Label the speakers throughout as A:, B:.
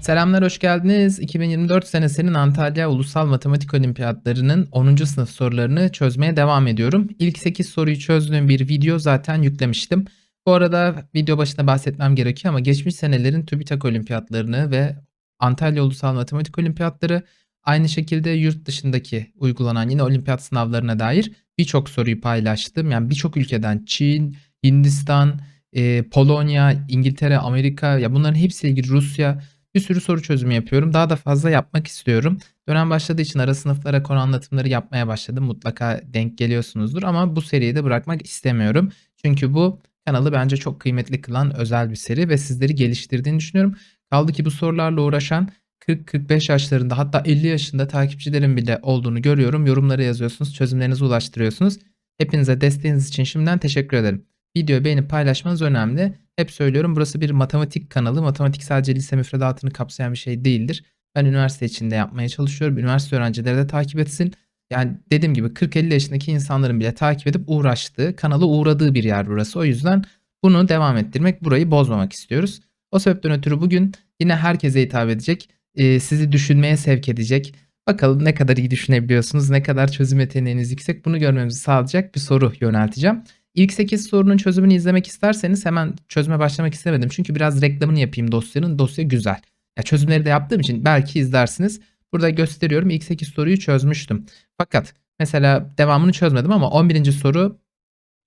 A: Selamlar, hoş geldiniz. 2024 senesinin Antalya Ulusal Matematik Olimpiyatlarının 10. sınıf sorularını çözmeye devam ediyorum. İlk 8 soruyu çözdüğüm bir video zaten yüklemiştim. Bu arada video başında bahsetmem gerekiyor ama geçmiş senelerin TÜBİTAK Olimpiyatlarını ve Antalya Ulusal Matematik Olimpiyatları aynı şekilde yurt dışındaki uygulanan yine olimpiyat sınavlarına dair birçok soruyu paylaştım. Yani birçok ülkeden Çin, Hindistan, e, Polonya, İngiltere, Amerika ya bunların hepsiyle ilgili Rusya bir sürü soru çözümü yapıyorum. Daha da fazla yapmak istiyorum. Dönem başladığı için ara sınıflara konu anlatımları yapmaya başladım. Mutlaka denk geliyorsunuzdur ama bu seriyi de bırakmak istemiyorum. Çünkü bu kanalı bence çok kıymetli kılan özel bir seri ve sizleri geliştirdiğini düşünüyorum. Kaldı ki bu sorularla uğraşan 40-45 yaşlarında hatta 50 yaşında takipçilerim bile olduğunu görüyorum. Yorumlara yazıyorsunuz, çözümlerinizi ulaştırıyorsunuz. Hepinize desteğiniz için şimdiden teşekkür ederim. Videoyu beğenip paylaşmanız önemli. Hep söylüyorum burası bir matematik kanalı. Matematik sadece lise müfredatını kapsayan bir şey değildir. Ben üniversite içinde yapmaya çalışıyorum. Üniversite öğrencileri de takip etsin. Yani dediğim gibi 40-50 yaşındaki insanların bile takip edip uğraştığı, kanalı uğradığı bir yer burası. O yüzden bunu devam ettirmek, burayı bozmamak istiyoruz. O sebepten ötürü bugün yine herkese hitap edecek, e, sizi düşünmeye sevk edecek. Bakalım ne kadar iyi düşünebiliyorsunuz, ne kadar çözüm yeteneğiniz yüksek bunu görmemizi sağlayacak bir soru yönelteceğim. İlk 8 sorunun çözümünü izlemek isterseniz hemen çözüme başlamak istemedim. Çünkü biraz reklamını yapayım dosyanın. Dosya güzel. Ya çözümleri de yaptığım için belki izlersiniz. Burada gösteriyorum. İlk 8 soruyu çözmüştüm. Fakat mesela devamını çözmedim ama 11. soru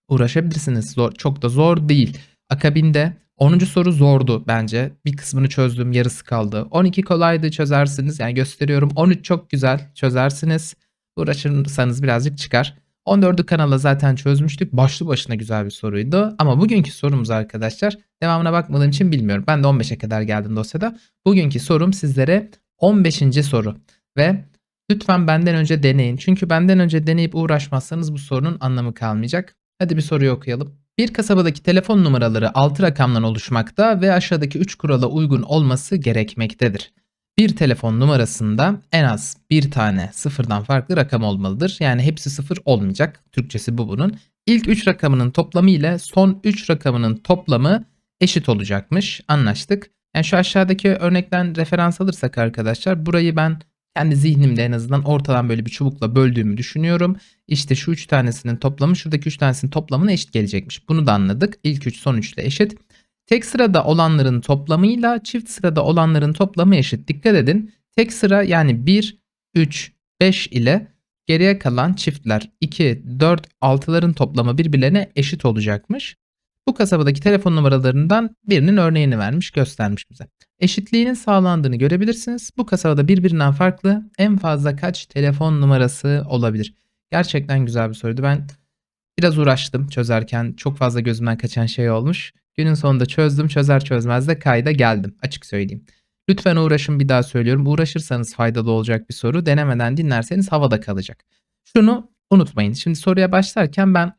A: uğraşabilirsiniz. Zor, çok da zor değil. Akabinde 10. soru zordu bence. Bir kısmını çözdüm, yarısı kaldı. 12 kolaydı çözersiniz. Yani gösteriyorum. 13 çok güzel çözersiniz. Uğraşırsanız birazcık çıkar. 14'lü kanala zaten çözmüştük. Başlı başına güzel bir soruydu. Ama bugünkü sorumuz arkadaşlar devamına bakmadığım için bilmiyorum. Ben de 15'e kadar geldim dosyada. Bugünkü sorum sizlere 15. soru. Ve lütfen benden önce deneyin. Çünkü benden önce deneyip uğraşmazsanız bu sorunun anlamı kalmayacak. Hadi bir soruyu okuyalım. Bir kasabadaki telefon numaraları 6 rakamdan oluşmakta ve aşağıdaki 3 kurala uygun olması gerekmektedir. Bir telefon numarasında en az bir tane sıfırdan farklı rakam olmalıdır. Yani hepsi sıfır olmayacak. Türkçesi bu bunun. İlk 3 rakamının toplamı ile son 3 rakamının toplamı eşit olacakmış. Anlaştık. Yani şu aşağıdaki örnekten referans alırsak arkadaşlar burayı ben kendi zihnimde en azından ortadan böyle bir çubukla böldüğümü düşünüyorum. İşte şu 3 tanesinin toplamı şuradaki 3 tanesinin toplamına eşit gelecekmiş. Bunu da anladık. İlk 3 son 3 ile eşit. Tek sırada olanların toplamıyla çift sırada olanların toplamı eşit. Dikkat edin. Tek sıra yani 1, 3, 5 ile geriye kalan çiftler 2, 4, 6'ların toplamı birbirlerine eşit olacakmış. Bu kasabadaki telefon numaralarından birinin örneğini vermiş, göstermiş bize. Eşitliğinin sağlandığını görebilirsiniz. Bu kasabada birbirinden farklı en fazla kaç telefon numarası olabilir? Gerçekten güzel bir soruydu. Ben biraz uğraştım çözerken. Çok fazla gözümden kaçan şey olmuş. Günün sonunda çözdüm çözer çözmez de kayda geldim açık söyleyeyim. Lütfen uğraşın bir daha söylüyorum. Uğraşırsanız faydalı olacak bir soru. Denemeden dinlerseniz havada kalacak. Şunu unutmayın. Şimdi soruya başlarken ben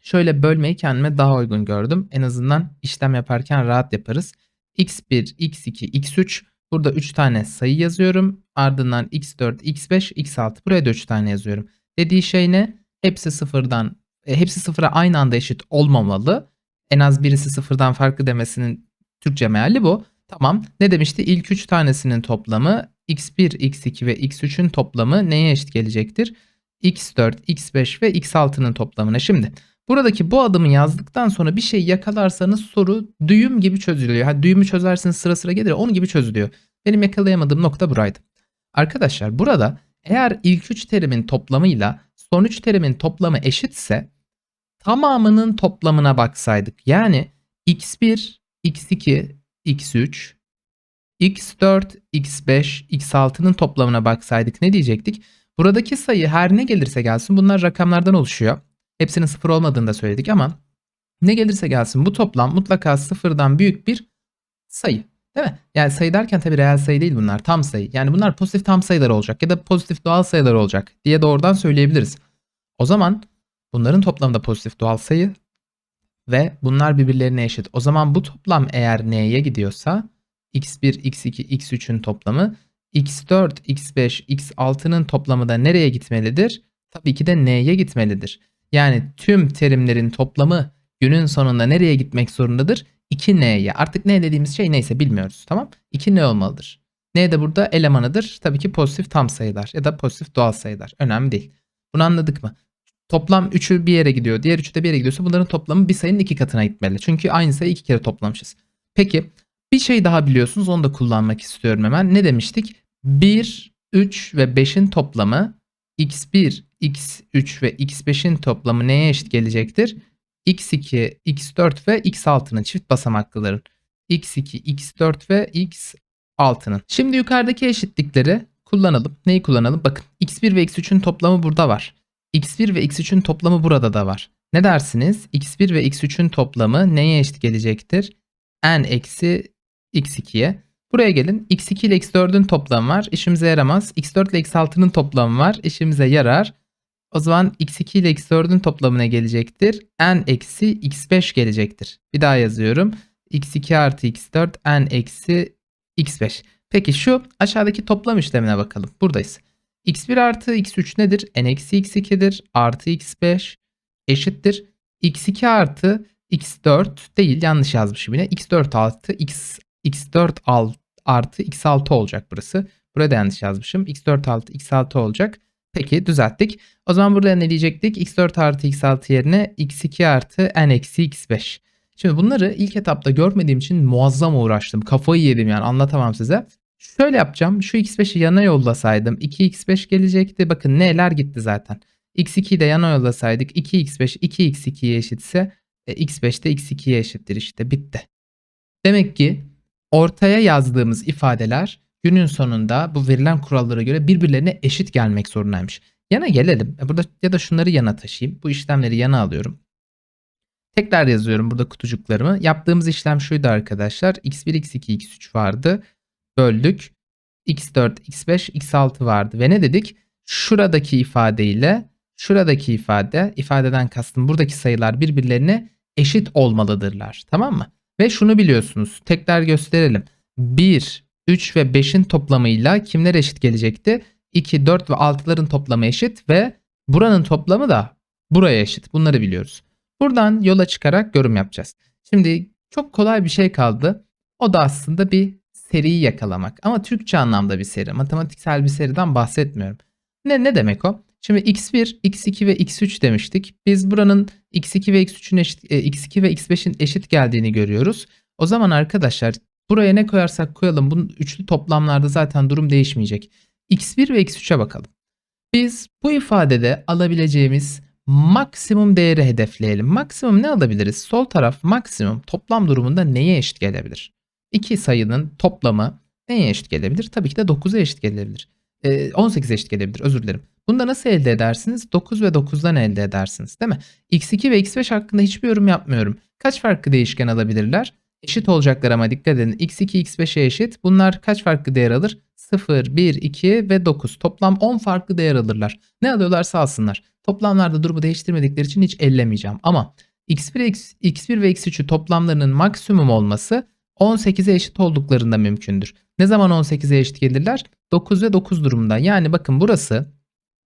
A: şöyle bölmeyi kendime daha uygun gördüm. En azından işlem yaparken rahat yaparız. x1, x2, x3 burada 3 tane sayı yazıyorum. Ardından x4, x5, x6 buraya da 3 tane yazıyorum. Dediği şey ne? Hepsi sıfırdan e, hepsi sıfıra aynı anda eşit olmamalı en az birisi sıfırdan farklı demesinin Türkçe meali bu. Tamam. Ne demişti? İlk 3 tanesinin toplamı x1, x2 ve x3'ün toplamı neye eşit gelecektir? x4, x5 ve x6'nın toplamına. Şimdi buradaki bu adımı yazdıktan sonra bir şey yakalarsanız soru düğüm gibi çözülüyor. Ha, düğümü çözersiniz sıra sıra gelir onun gibi çözülüyor. Benim yakalayamadığım nokta buraydı. Arkadaşlar burada eğer ilk 3 terimin toplamıyla son 3 terimin toplamı eşitse tamamının toplamına baksaydık. Yani x1, x2, x3, x4, x5, x6'nın toplamına baksaydık ne diyecektik? Buradaki sayı her ne gelirse gelsin bunlar rakamlardan oluşuyor. Hepsinin sıfır olmadığını da söyledik ama ne gelirse gelsin bu toplam mutlaka sıfırdan büyük bir sayı. Değil mi? Yani sayı derken tabii reel sayı değil bunlar. Tam sayı. Yani bunlar pozitif tam sayılar olacak ya da pozitif doğal sayılar olacak diye doğrudan söyleyebiliriz. O zaman Bunların toplamı da pozitif doğal sayı ve bunlar birbirlerine eşit. O zaman bu toplam eğer n'ye gidiyorsa x1, x2, x3'ün toplamı x4, x5, x6'nın toplamı da nereye gitmelidir? Tabii ki de n'ye gitmelidir. Yani tüm terimlerin toplamı günün sonunda nereye gitmek zorundadır? 2n'ye. Artık ne dediğimiz şey neyse bilmiyoruz. Tamam? 2n olmalıdır. Ne de burada elemanıdır. Tabii ki pozitif tam sayılar ya da pozitif doğal sayılar. Önemli değil. Bunu anladık mı? Toplam 3'ü bir yere gidiyor. Diğer 3'ü de bir yere gidiyorsa bunların toplamı bir sayının iki katına gitmeli. Çünkü aynı sayıyı iki kere toplamışız. Peki bir şey daha biliyorsunuz onu da kullanmak istiyorum hemen. Ne demiştik? 1, 3 ve 5'in toplamı x1, x3 ve x5'in toplamı neye eşit gelecektir? x2, x4 ve x6'nın çift basamaklıların. x2, x4 ve x6'nın. Şimdi yukarıdaki eşitlikleri kullanalım. Neyi kullanalım? Bakın x1 ve x3'ün toplamı burada var. X1 ve x3'ün toplamı burada da var. Ne dersiniz? x1 ve x3'ün toplamı neye eşit gelecektir? n eksi x2'ye. Buraya gelin. x2 ile x4'ün toplamı var. İşimize yaramaz. x4 ile x6'nın toplamı var. İşimize yarar. O zaman x2 ile x4'ün toplamı ne gelecektir? n eksi x5 gelecektir. Bir daha yazıyorum. x2 artı x4 n eksi x5. Peki şu aşağıdaki toplam işlemine bakalım. Buradayız. X1 artı x3 nedir? n eksi x2'dir. Artı x5 eşittir. x2 artı x4 değil yanlış yazmışım yine. x4 artı x x4 alt, artı x6 olacak burası. Burada yanlış yazmışım. x4 artı x6 olacak. Peki düzelttik. O zaman burada ne diyecektik? x4 artı x6 yerine x2 artı n eksi x5. Şimdi bunları ilk etapta görmediğim için muazzam uğraştım. Kafayı yedim yani anlatamam size. Şöyle yapacağım. Şu x5'i yana yollasaydım 2x5 gelecekti. Bakın neler gitti zaten. x2'yi de yana yollasaydık 2x5 2x2'ye eşitse e, x5 de x2'ye eşittir işte bitti. Demek ki ortaya yazdığımız ifadeler günün sonunda bu verilen kurallara göre birbirlerine eşit gelmek zorundaymış. Yana gelelim. E, Burada ya da şunları yana taşıyayım. Bu işlemleri yana alıyorum. Tekrar yazıyorum burada kutucuklarımı. Yaptığımız işlem şuydu arkadaşlar. x1, x2, x3 vardı. Böldük. x4, x5, x6 vardı. Ve ne dedik? Şuradaki ifadeyle şuradaki ifade, ifadeden kastım buradaki sayılar birbirlerine eşit olmalıdırlar. Tamam mı? Ve şunu biliyorsunuz. Tekrar gösterelim. 1, 3 ve 5'in toplamıyla kimler eşit gelecekti? 2, 4 ve 6'ların toplamı eşit ve buranın toplamı da buraya eşit. Bunları biliyoruz. Buradan yola çıkarak yorum yapacağız. Şimdi çok kolay bir şey kaldı. O da aslında bir seriyi yakalamak. Ama Türkçe anlamda bir seri. Matematiksel bir seriden bahsetmiyorum. Ne, ne demek o? Şimdi x1, x2 ve x3 demiştik. Biz buranın x2 ve x3'ün eşit, e, x2 ve x5'in eşit geldiğini görüyoruz. O zaman arkadaşlar buraya ne koyarsak koyalım bunun üçlü toplamlarda zaten durum değişmeyecek. x1 ve x3'e bakalım. Biz bu ifadede alabileceğimiz maksimum değeri hedefleyelim. Maksimum ne alabiliriz? Sol taraf maksimum toplam durumunda neye eşit gelebilir? İki sayının toplamı neye eşit gelebilir? Tabii ki de 9'a eşit gelebilir. Ee, 18'e eşit gelebilir özür dilerim. Bunu da nasıl elde edersiniz? 9 ve 9'dan elde edersiniz değil mi? x2 ve x5 hakkında hiçbir yorum yapmıyorum. Kaç farklı değişken alabilirler? Eşit olacaklar ama dikkat edin. x2 x5'e eşit. Bunlar kaç farklı değer alır? 0, 1, 2 ve 9. Toplam 10 farklı değer alırlar. Ne alıyorlarsa alsınlar. Toplamlarda durumu değiştirmedikleri için hiç ellemeyeceğim. Ama x1, x, x1 ve x3'ü toplamlarının maksimum olması 18'e eşit olduklarında mümkündür. Ne zaman 18'e eşit gelirler? 9 ve 9 durumunda. Yani bakın burası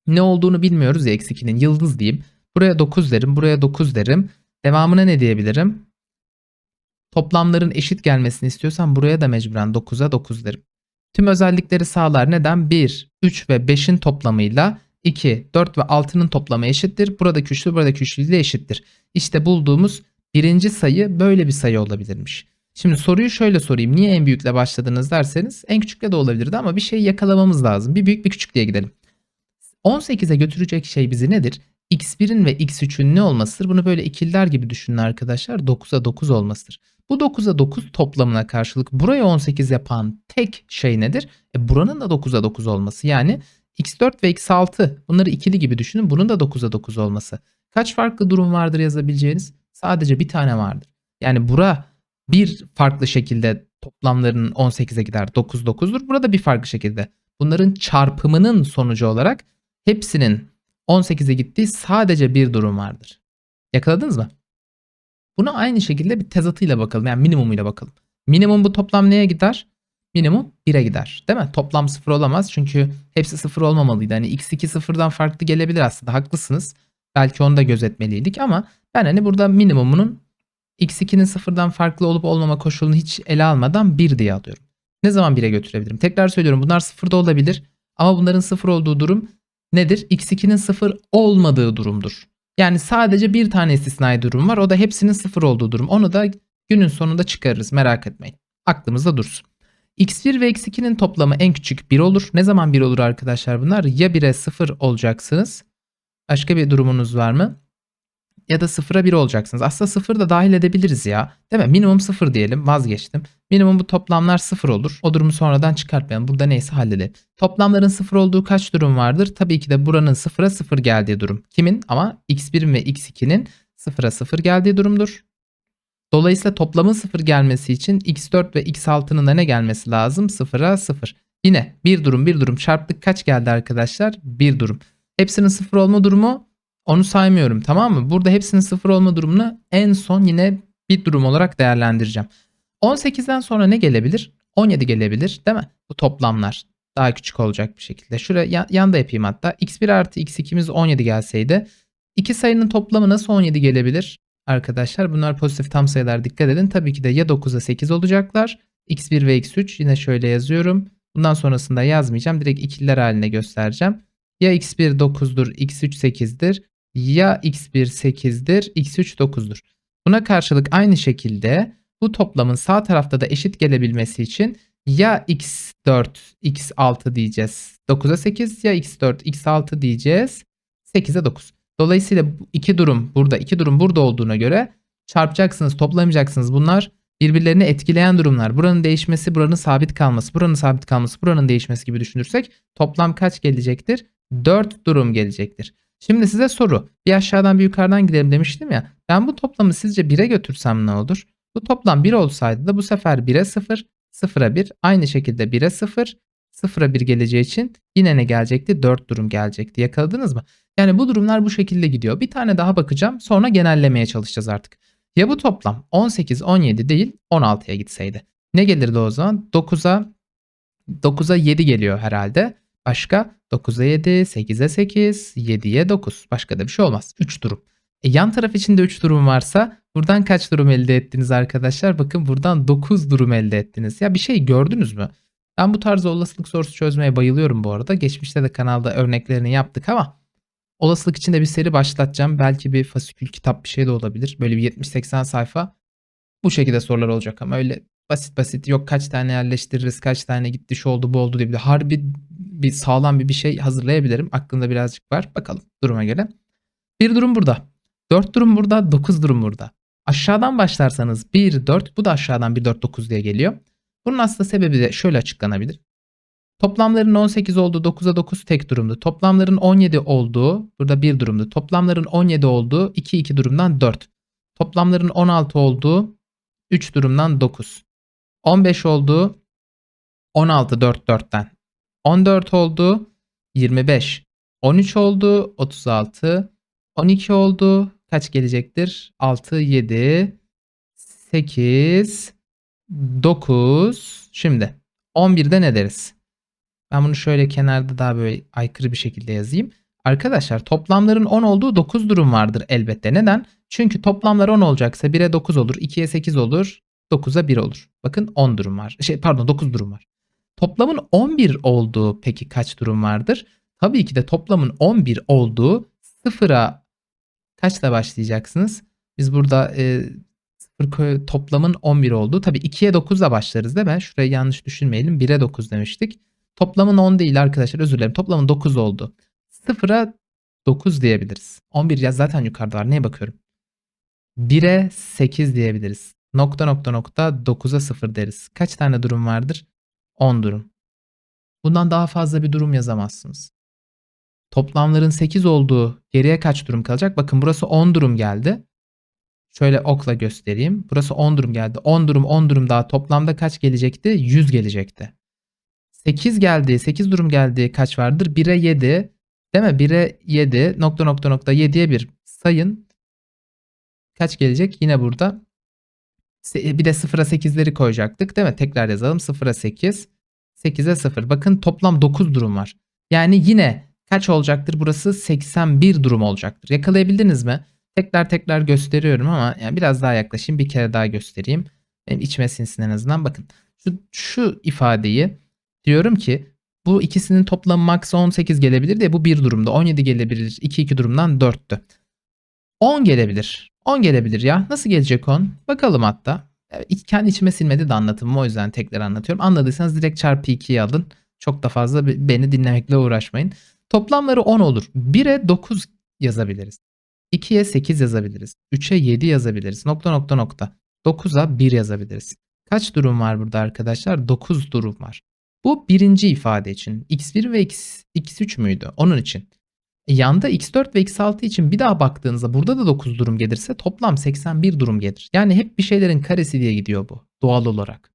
A: ne olduğunu bilmiyoruz ya eksi 2'nin yıldız diyeyim. Buraya 9 derim, buraya 9 derim. Devamına ne diyebilirim? Toplamların eşit gelmesini istiyorsam buraya da mecburen 9'a 9 derim. Tüm özellikleri sağlar. Neden? 1, 3 ve 5'in toplamıyla 2, 4 ve 6'nın toplamı eşittir. Buradaki üçlü buradaki üçlü ile eşittir. İşte bulduğumuz birinci sayı böyle bir sayı olabilirmiş. Şimdi soruyu şöyle sorayım. Niye en büyükle başladınız derseniz en küçükle de olabilirdi ama bir şey yakalamamız lazım. Bir büyük bir küçük diye gidelim. 18'e götürecek şey bizi nedir? x1'in ve x3'ün ne olmasıdır? Bunu böyle ikililer gibi düşünün arkadaşlar. 9'a 9 olmasıdır. Bu 9'a 9 toplamına karşılık buraya 18 yapan tek şey nedir? E buranın da 9'a 9 olması. Yani x4 ve x6 bunları ikili gibi düşünün. Bunun da 9'a 9 olması. Kaç farklı durum vardır yazabileceğiniz? Sadece bir tane vardır. Yani bura bir farklı şekilde toplamlarının 18'e gider. 9 9'dur. Burada bir farklı şekilde. Bunların çarpımının sonucu olarak hepsinin 18'e gittiği sadece bir durum vardır. Yakaladınız mı? Buna aynı şekilde bir tezatıyla bakalım. Yani minimumuyla bakalım. Minimum bu toplam neye gider? Minimum 1'e gider. Değil mi? Toplam 0 olamaz. Çünkü hepsi 0 olmamalıydı. Hani x2 sıfırdan farklı gelebilir aslında. Haklısınız. Belki onu da gözetmeliydik ama ben hani burada minimumunun x2'nin sıfırdan farklı olup olmama koşulunu hiç ele almadan 1 diye alıyorum. Ne zaman 1'e götürebilirim? Tekrar söylüyorum bunlar 0'da olabilir. Ama bunların 0 olduğu durum nedir? x2'nin 0 olmadığı durumdur. Yani sadece bir tane istisnai durum var. O da hepsinin 0 olduğu durum. Onu da günün sonunda çıkarırız. Merak etmeyin. Aklımızda dursun. x1 ve x2'nin toplamı en küçük 1 olur. Ne zaman 1 olur arkadaşlar bunlar? Ya 1'e 0 olacaksınız. Başka bir durumunuz var mı? Ya da 0'a 1 olacaksınız. Aslında 0 da dahil edebiliriz ya. Değil mi? Minimum 0 diyelim. Vazgeçtim. Minimum bu toplamlar 0 olur. O durumu sonradan çıkartmayalım. Burada neyse halledelim. Toplamların 0 olduğu kaç durum vardır? Tabii ki de buranın 0'a 0 geldiği durum. Kimin? Ama x1 ve x2'nin 0'a 0 geldiği durumdur. Dolayısıyla toplamın 0 gelmesi için x4 ve x6'nın da ne gelmesi lazım? 0'a 0. Yine bir durum bir durum çarptık kaç geldi arkadaşlar? Bir durum. Hepsinin 0 olma durumu onu saymıyorum tamam mı? Burada hepsinin 0 olma durumunu en son yine bir durum olarak değerlendireceğim. 18'den sonra ne gelebilir? 17 gelebilir değil mi? Bu toplamlar daha küçük olacak bir şekilde. Şuraya yan, yanda yapayım hatta. x1 artı x2'miz 17 gelseydi. İki sayının toplamı nasıl 17 gelebilir? Arkadaşlar bunlar pozitif tam sayılar dikkat edin. Tabii ki de ya 9'a 8 olacaklar. x1 ve x3 yine şöyle yazıyorum. Bundan sonrasında yazmayacağım. Direkt ikililer haline göstereceğim. Ya x1 9'dur, x3 8'dir. Ya x1 8'dir, x3 9'dur. Buna karşılık aynı şekilde bu toplamın sağ tarafta da eşit gelebilmesi için ya x4, x6 diyeceğiz. 9'a 8 ya x4, x6 diyeceğiz. 8'e 9. Dolayısıyla iki durum burada, iki durum burada olduğuna göre çarpacaksınız, toplamayacaksınız. Bunlar birbirlerini etkileyen durumlar. Buranın değişmesi, buranın sabit kalması, buranın sabit kalması, buranın değişmesi gibi düşünürsek toplam kaç gelecektir? 4 durum gelecektir. Şimdi size soru. Bir aşağıdan bir yukarıdan gidelim demiştim ya. Ben bu toplamı sizce 1'e götürsem ne olur? Bu toplam 1 olsaydı da bu sefer 1'e 0, 0'a 1. Aynı şekilde 1'e 0, 0'a 1 geleceği için yine ne gelecekti? 4 durum gelecekti. Yakaladınız mı? Yani bu durumlar bu şekilde gidiyor. Bir tane daha bakacağım. Sonra genellemeye çalışacağız artık. Ya bu toplam 18, 17 değil 16'ya gitseydi. Ne gelirdi o zaman? 9'a 9'a 7 geliyor herhalde. Başka 9'a 7, 8'e 8, 7'ye 9. Başka da bir şey olmaz. 3 durum. E yan taraf için de 3 durum varsa buradan kaç durum elde ettiniz arkadaşlar? Bakın buradan 9 durum elde ettiniz. Ya bir şey gördünüz mü? Ben bu tarz olasılık sorusu çözmeye bayılıyorum bu arada. Geçmişte de kanalda örneklerini yaptık ama olasılık için de bir seri başlatacağım. Belki bir fasikül kitap bir şey de olabilir. Böyle bir 70-80 sayfa. Bu şekilde sorular olacak ama öyle basit basit yok kaç tane yerleştiririz, kaç tane gitti, şu oldu, bu oldu diye bir harbi bir sağlam bir bir şey hazırlayabilirim. Aklımda birazcık var. Bakalım duruma göre. Bir durum burada. 4 durum burada, 9 durum burada. Aşağıdan başlarsanız 1, 4, bu da aşağıdan 1, 4, 9 diye geliyor. Bunun aslında sebebi de şöyle açıklanabilir. Toplamların 18 olduğu 9'a 9 tek durumdu. Toplamların 17 olduğu burada bir durumdu. Toplamların 17 olduğu 2 2 durumdan 4. Toplamların 16 olduğu 3 durumdan 9. 15 olduğu 16 4 4'ten. 14 oldu 25. 13 oldu 36. 12 oldu. Kaç gelecektir? 6, 7, 8, 9. Şimdi 11'de ne deriz? Ben bunu şöyle kenarda daha böyle aykırı bir şekilde yazayım. Arkadaşlar toplamların 10 olduğu 9 durum vardır elbette. Neden? Çünkü toplamlar 10 olacaksa 1'e 9 olur, 2'ye 8 olur, 9'a 1 olur. Bakın 10 durum var. Şey pardon 9 durum var. Toplamın 11 olduğu peki kaç durum vardır? Tabii ki de toplamın 11 olduğu sıfıra kaçla başlayacaksınız? Biz burada e, sıfır toplamın 11 olduğu. Tabii 2'ye 9'la başlarız değil mi? Şurayı yanlış düşünmeyelim. 1'e 9 demiştik. Toplamın 10 değil arkadaşlar özür dilerim. Toplamın 9 oldu. Sıfıra 9 diyebiliriz. 11 ya zaten yukarıda var. Neye bakıyorum? 1'e 8 diyebiliriz. Nokta nokta nokta 9'a 0 deriz. Kaç tane durum vardır? 10 durum. Bundan daha fazla bir durum yazamazsınız. Toplamların 8 olduğu geriye kaç durum kalacak? Bakın burası 10 durum geldi. Şöyle okla göstereyim. Burası 10 durum geldi. 10 durum 10 durum daha toplamda kaç gelecekti? 100 gelecekti. 8 geldi. 8 durum geldi. Kaç vardır? 1'e 7. Değil mi? 1'e 7 nokta nokta nokta 7'ye 1 sayın. Kaç gelecek? Yine burada. Bir de 0'a 8'leri koyacaktık değil mi? Tekrar yazalım. 0'a 8. 8'e 0. Bakın toplam 9 durum var. Yani yine kaç olacaktır? Burası 81 durum olacaktır. Yakalayabildiniz mi? Tekrar tekrar gösteriyorum ama yani biraz daha yaklaşayım. Bir kere daha göstereyim. Benim içime sinsin en azından. Bakın Şu, şu ifadeyi diyorum ki bu ikisinin toplamı max 18 gelebilir diye bu bir durumda. 17 gelebilir. 2 2 durumdan 4'tü. 10 gelebilir. 10 gelebilir ya. Nasıl gelecek 10? Bakalım hatta. Kendi içime silmedi de anlatımı o yüzden tekrar anlatıyorum. Anladıysanız direkt çarpı 2'yi alın. Çok da fazla beni dinlemekle uğraşmayın. Toplamları 10 olur. 1'e 9 yazabiliriz. 2'ye 8 yazabiliriz. 3'e 7 yazabiliriz. Nokta nokta nokta. 9'a 1 yazabiliriz. Kaç durum var burada arkadaşlar? 9 durum var. Bu birinci ifade için. x1 ve x, x3 müydü? Onun için. Yanda x4 ve x6 için bir daha baktığınızda burada da 9 durum gelirse toplam 81 durum gelir. Yani hep bir şeylerin karesi diye gidiyor bu doğal olarak.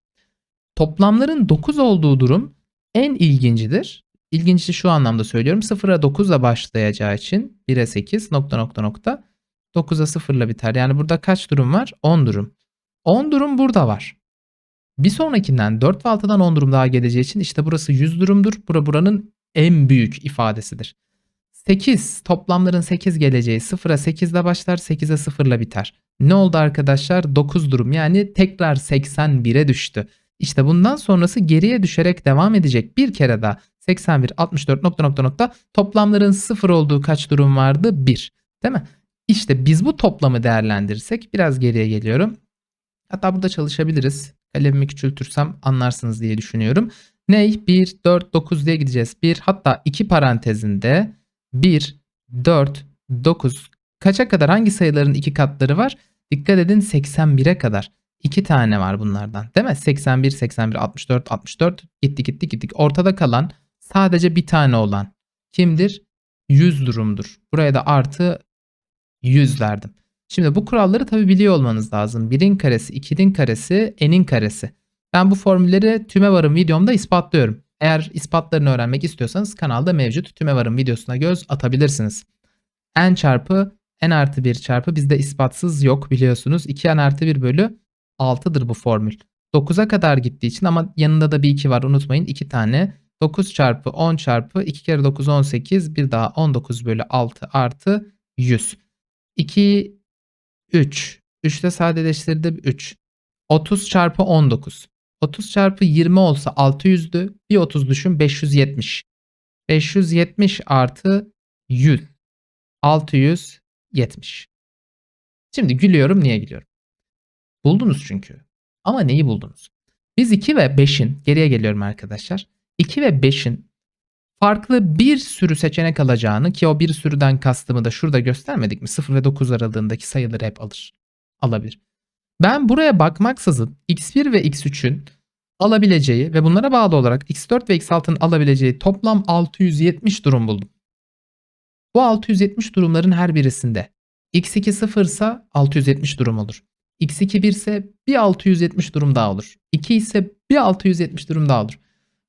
A: Toplamların 9 olduğu durum en ilgincidir. İlginci şu anlamda söylüyorum. 0'a 9 ile başlayacağı için 1'e 8 nokta nokta nokta 9'a 0 ile biter. Yani burada kaç durum var? 10 durum. 10 durum burada var. Bir sonrakinden 4 ve 6'dan 10 durum daha geleceği için işte burası 100 durumdur. Bura buranın en büyük ifadesidir. 8 toplamların 8 geleceği 0'a 8 ile başlar 8'e 0 ile biter. Ne oldu arkadaşlar? 9 durum yani tekrar 81'e düştü. İşte bundan sonrası geriye düşerek devam edecek. Bir kere daha 81, 64 nokta nokta nokta toplamların 0 olduğu kaç durum vardı? 1. Değil mi? İşte biz bu toplamı değerlendirirsek biraz geriye geliyorum. Hatta burada çalışabiliriz. Kalemimi küçültürsem anlarsınız diye düşünüyorum. Ney? 1, 4, 9 diye gideceğiz. 1 hatta 2 parantezinde 1, 4, 9 kaça kadar hangi sayıların iki katları var? Dikkat edin 81'e kadar. 2 tane var bunlardan değil mi? 81, 81, 64, 64 gitti gitti gittik. Ortada kalan sadece bir tane olan kimdir? 100 durumdur. Buraya da artı 100 verdim. Şimdi bu kuralları tabi biliyor olmanız lazım. 1'in karesi, 2'nin karesi, n'in karesi. Ben bu formülleri tüme varım videomda ispatlıyorum. Eğer ispatlarını öğrenmek istiyorsanız kanalda mevcut tüme varım videosuna göz atabilirsiniz. n çarpı n artı 1 çarpı bizde ispatsız yok biliyorsunuz. 2n artı 1 bölü 6'dır bu formül. 9'a kadar gittiği için ama yanında da bir 2 var unutmayın 2 tane. 9 çarpı 10 çarpı 2 kere 9 18 bir daha 19 bölü 6 artı 100. 2 3. 3'te sadeleştirdim 3. 30 çarpı 19. 30 çarpı 20 olsa 600'dü. Bir 30 düşün 570. 570 artı 100. 670. Şimdi gülüyorum niye gülüyorum? Buldunuz çünkü. Ama neyi buldunuz? Biz 2 ve 5'in geriye geliyorum arkadaşlar. 2 ve 5'in farklı bir sürü seçenek alacağını ki o bir sürüden kastımı da şurada göstermedik mi? 0 ve 9 aralığındaki sayıları hep alır. Alabilir. Ben buraya bakmaksızın x1 ve x3'ün alabileceği ve bunlara bağlı olarak x4 ve x6'ın alabileceği toplam 670 durum buldum. Bu 670 durumların her birisinde x2 0 ise 670 durum olur. x2 1 ise bir 670 durum daha olur. 2 ise bir 670 durum daha olur.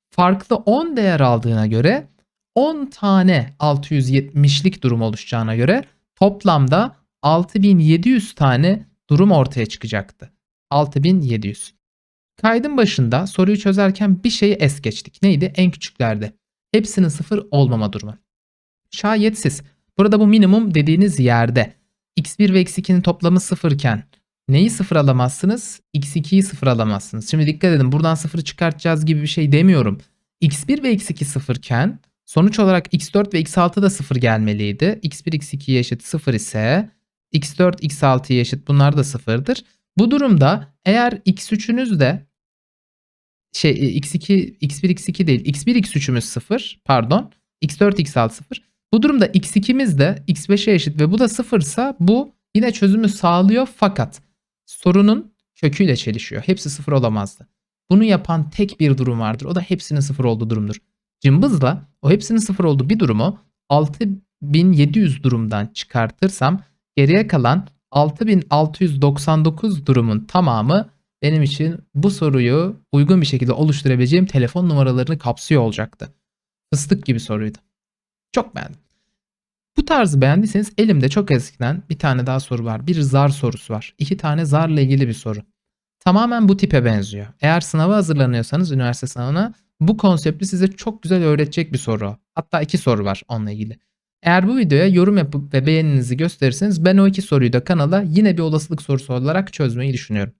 A: Farklı 10 değer aldığına göre 10 tane 670'lik durum oluşacağına göre toplamda 6700 tane durum ortaya çıkacaktı. 6700. Kaydın başında soruyu çözerken bir şeyi es geçtik. Neydi? En küçüklerde. Hepsinin sıfır olmama durumu. Şayetsiz. Burada bu minimum dediğiniz yerde x1 ve x2'nin toplamı sıfırken neyi sıfır alamazsınız? x2'yi sıfır alamazsınız. Şimdi dikkat edin buradan sıfırı çıkartacağız gibi bir şey demiyorum. x1 ve x2 sıfırken sonuç olarak x4 ve x6 da sıfır gelmeliydi. x1 x2'ye eşit sıfır ise x4 x6'ya eşit bunlar da sıfırdır. Bu durumda eğer x3'ünüz de şey x2 x1 x2 değil x1 x3'ümüz 0 pardon x4 x6 0 bu durumda x2'miz de x5'e eşit ve bu da 0 ise bu yine çözümü sağlıyor fakat sorunun köküyle çelişiyor. Hepsi 0 olamazdı. Bunu yapan tek bir durum vardır. O da hepsinin 0 olduğu durumdur. Cımbızla o hepsinin 0 olduğu bir durumu 6700 durumdan çıkartırsam geriye kalan 6699 durumun tamamı benim için bu soruyu uygun bir şekilde oluşturabileceğim telefon numaralarını kapsıyor olacaktı. Fıstık gibi soruydu. Çok beğendim. Bu tarzı beğendiyseniz elimde çok eskiden bir tane daha soru var. Bir zar sorusu var. İki tane zarla ilgili bir soru. Tamamen bu tipe benziyor. Eğer sınava hazırlanıyorsanız üniversite sınavına bu konsepti size çok güzel öğretecek bir soru. Hatta iki soru var onunla ilgili. Eğer bu videoya yorum yapıp ve beğeninizi gösterirseniz ben o iki soruyu da kanala yine bir olasılık sorusu olarak çözmeyi düşünüyorum.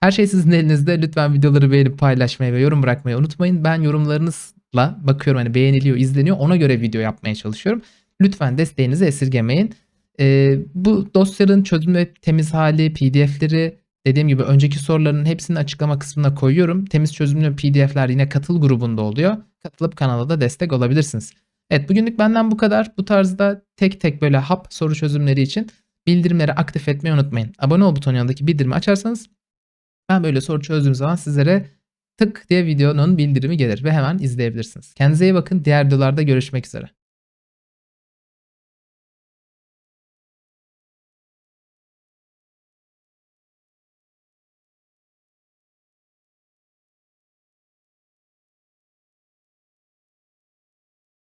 A: Her şey sizin elinizde. Lütfen videoları beğenip paylaşmayı ve yorum bırakmayı unutmayın. Ben yorumlarınızla bakıyorum hani beğeniliyor, izleniyor. Ona göre video yapmaya çalışıyorum. Lütfen desteğinizi esirgemeyin. Ee, bu dosyaların çözüm ve temiz hali, pdf'leri dediğim gibi önceki soruların hepsini açıklama kısmına koyuyorum. Temiz çözümlü pdf'ler yine katıl grubunda oluyor. Katılıp kanala da destek olabilirsiniz. Evet bugünlük benden bu kadar. Bu tarzda tek tek böyle hap soru çözümleri için bildirimleri aktif etmeyi unutmayın. Abone ol butonu yanındaki bildirimi açarsanız ben böyle soru çözdüğüm zaman sizlere tık diye videonun bildirimi gelir ve hemen izleyebilirsiniz. Kendinize iyi bakın. Diğer videolarda görüşmek üzere.